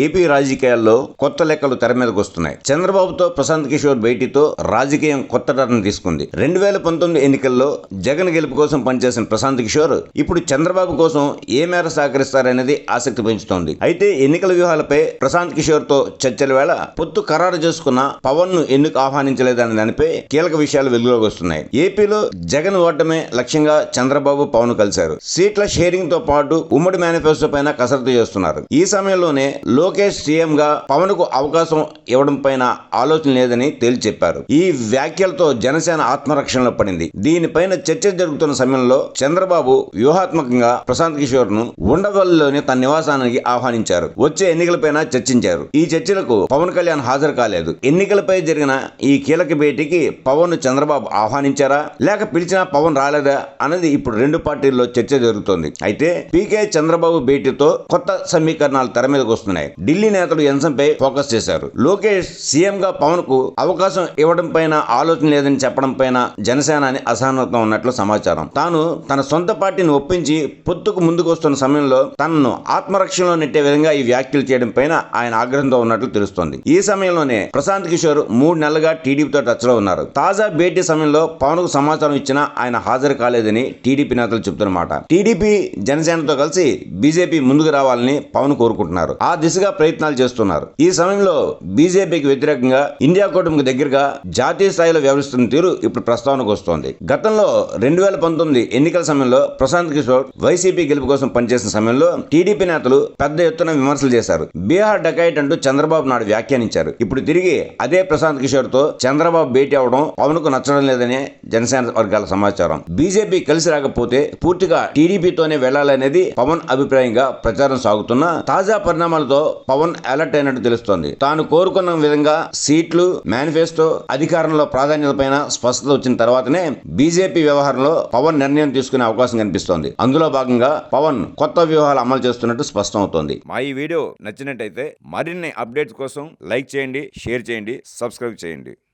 AP రాజకీయాల్లో కొత్త లెక్కలు తెర మీదకు వస్తున్నాయి. చంద్రబాబుతో ప్రశాంత్ కిషోర్ భేటీతో రాజకీయం కొత్త టర్న్ తీసుకుంది. రెండు వేల పంతొమ్మిది ఎన్నికల్లో జగన్ గెలుపు కోసం పనిచేసిన ప్రశాంత్ కిషోర్ ఇప్పుడు చంద్రబాబు కోసం ఏ మేర సహకరిస్తారనేది ఆసక్తి పెంచుతోంది. అయితే ఎన్నికల వ్యూహాలపై ప్రశాంత్ కిషోర్తో చర్చల వేళ పొత్తు ఖరారు చేసుకున్న పవన్ను ఎందుకు ఆహ్వానించలేదనే దానిపై కీలక విషయాలు వెలుగులోకి వస్తున్నాయి. ఏపీలో జగన్ ఓటమే లక్ష్యంగా చంద్రబాబు పవన్ కలిశారు. సీట్ల షేరింగ్తో పాటు ఉమ్మడి మేనిఫెస్టో పైన కసరత్తు చేస్తున్నారు. ఈ సమయంలోనే లోకేష్ సీఎంగా పవన్కు పవన్కు అవకాశం ఇవ్వడం పైన ఆలోచన లేదని తేల్చి చెప్పారు ఈ వ్యాఖ్యలతో జనసేన ఆత్మరక్షణలో పడింది. దీనిపైన చర్చ జరుగుతున్న సమయంలో చంద్రబాబు వ్యూహాత్మకంగా ప్రశాంత్ కిషోర్ను ఉండవల్లిలోని తన నివాసానికి ఆహ్వానించారు. వచ్చే ఎన్నికలపైన చర్చించారు. ఈ చర్చలకు పవన్ కళ్యాణ్ హాజరు కాలేదు. ఎన్నికలపై జరిగిన ఈ కీలక భేటీకి పవన్ చంద్రబాబు ఆహ్వానించారా? లేక పిలిచినా పవన్ రాలేదా? అన్నది ఇప్పుడు రెండు పార్టీల్లో చర్చ జరుగుతోంది. అయితే పీకే చంద్రబాబు భేటీతో కొత్త సమీకరణాలు తెర మీదకు వస్తున్నాయి ఢిల్లీ నేతలు ఈ అంశంపై ఫోకస్ చేశారు. లోకేష్ సీఎం గా పవన్కు అవకాశం ఇవ్వడం పైన ఆలోచన లేదని చెప్పడం పైన జనసేన అని అసహనత ఉన్నట్లు సమాచారం. తాను తన సొంత పార్టీని ఒప్పించి పొత్తుకు ముందుకు వస్తున్న సమయంలో తనను ఆత్మరక్షణలో నెట్టే విధంగా ఈ వ్యాఖ్యలు చేయడం పైన ఆయన ఆగ్రహంతో ఉన్నట్లు తెలుస్తోంది. ఈ సమయంలోనే ప్రశాంత్ కిషోర్ మూడు నెలలుగా టీడీపీతో టచ్లో ఉన్నారు. తాజా భేటీ సమయంలో పవన్కు సమాచారం ఇచ్చినా ఆయన హాజరు కాలేదని టీడీపీ నేతలు చెబుతున్నమాట. టీడీపీ జనసేనతో కలిసి బీజేపీ ముందుకు రావాలని పవన్ కోరుకుంటున్నారు. ఆ దిశగా ప్రయత్నాలు చేస్తున్నారు. ఈ సమయంలో బీజేపీకి వ్యతిరేకంగా ఇండియా కూటమికి దగ్గరగా జాతీయ స్థాయిలో వ్యవహరిస్తున్న తీరు ఇప్పుడు ప్రస్తావనకు వస్తోంది. గతంలో రెండు వేల పంతొమ్మిది ఎన్నికల సమయంలో ప్రశాంత్ కిషోర్ వైసీపీ గెలుపు కోసం పనిచేసిన సమయంలో టీడీపీ నేతలు పెద్ద ఎత్తున విమర్శలు చేశారు. బీహార్ డకాయిట్ అంటూ చంద్రబాబు నాయుడు వ్యాఖ్యానించారు. ఇప్పుడు తిరిగి అదే ప్రశాంత్ కిషోర్తో చంద్రబాబు భేటీ అవడం పవన్కు నచ్చడం లేదని జనసేన వర్గాల సమాచారం. బీజేపీ కలిసి రాకపోతే పూర్తిగా టీడీపీతోనే వెళ్ళాలనేది పవన్ అభిప్రాయంగా ప్రచారం సాగుతున్న తాజా పరిణామాలతో పవన్ అలర్ట్ అయినట్టు తెలుస్తోంది. తాను కోరుకున్న విధంగా సీట్లు మేనిఫెస్టో అధికారంలో ప్రాధాన్యత పైన స్పష్టత వచ్చిన తర్వాతనే బీజేపీ వ్యవహారంలో పవన్ నిర్ణయం తీసుకునే అవకాశం కనిపిస్తోంది. అందులో భాగంగా పవన్ కొత్త వ్యూహాలు అమలు చేస్తున్నట్టు స్పష్టం అవుతోంది మా ఈ వీడియో నచ్చినట్టయితే మరిన్ని అప్డేట్స్ కోసం లైక్ చేయండి షేర్ చేయండి సబ్స్క్రైబ్ చేయండి.